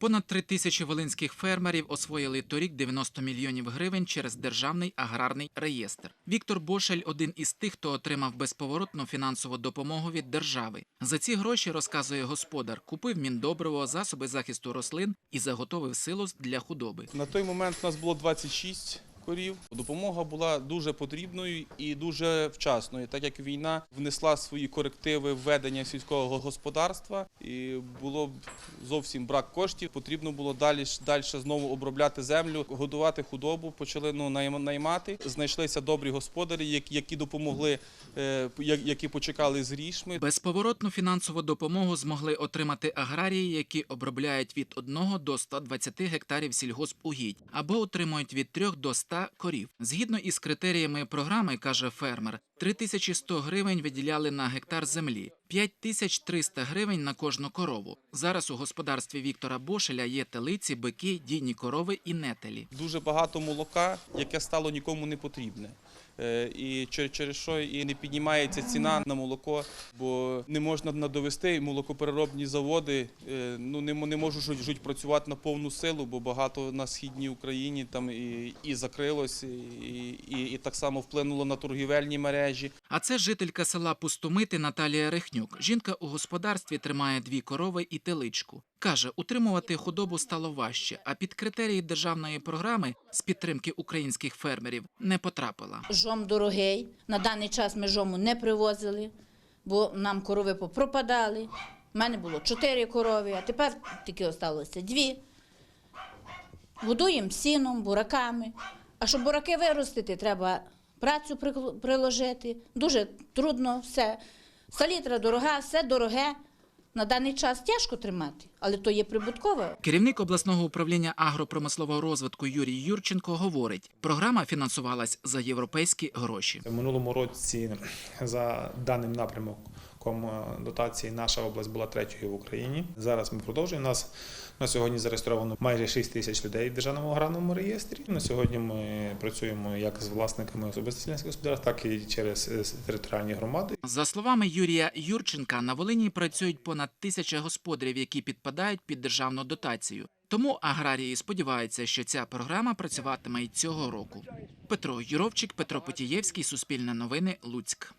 Понад три тисячі волинських фермерів освоїли торік 90 мільйонів гривень через державний аграрний реєстр. Віктор Бошель один із тих, хто отримав безповоротну фінансову допомогу від держави. За ці гроші розказує господар, купив міндобриво, засоби захисту рослин і заготовив силос для худоби. На той момент нас було 26 корів. Допомога була дуже потрібною і дуже вчасною, так як війна внесла свої корективи в ведення сільського господарства, і було зовсім брак коштів. Потрібно було далі далі знову обробляти землю, годувати худобу. Почали ну наймати. Знайшлися добрі господарі, які, допомогли, е, які почекали з грішми. Безповоротну фінансову допомогу змогли отримати аграрії, які обробляють від 1 до 120 гектарів сільгоспугідь або отримують від 3 до 100 корів. Згідно із критеріями програми, каже фермер, 3100 гривень виділяли на гектар землі, 5300 гривень на кожну корову. Зараз у господарстві Віктора Бошеля є телиці, бики, дійні корови і нетелі. Дуже багато молока, яке стало нікому не потрібне. Е, І через що і не піднімається ціна на молоко, бо не можна надовести молокопереробні заводи. е, Ну не можуть жуть- жуть працювати на повну силу, бо багато на східній Україні там і, і закрилось, і, і, і так само вплинуло на торгівельні мережі. А це жителька села Пустомити Наталія Рехнюк. Жінка у господарстві тримає дві корови і теличку. Каже, утримувати худобу стало важче, а під критерії державної програми з підтримки українських фермерів не потрапила. Жом дорогий. На даний час ми жому не привозили, бо нам корови попропадали. У мене було чотири корови, а тепер тільки залишилося дві. Годуємо сіном, бураками. А щоб бураки виростити, треба працю приложити. Дуже трудно все. Салітра дорога, все дороге. На даний час тяжко тримати, але то є прибуткове. Керівник обласного управління агропромислового розвитку Юрій Юрченко говорить, програма фінансувалась за європейські гроші. В минулому році за даним напрямком е, дотації наша область була третьою в Україні. Зараз ми продовжуємо. Нас на сьогодні зареєстровано майже 6 тисяч людей в державному аграрному реєстрі. На сьогодні ми працюємо як з власниками особисто селянських господарств, так і через е, територіальні громади. За словами Юрія Юрченка, на Волині працюють понад тисяча господарів, які підпадають під державну дотацію. Тому аграрії сподіваються, що ця програма працюватиме й цього року. Петро Юровчик, Петро Потієвський, Суспільне новини, Луцьк.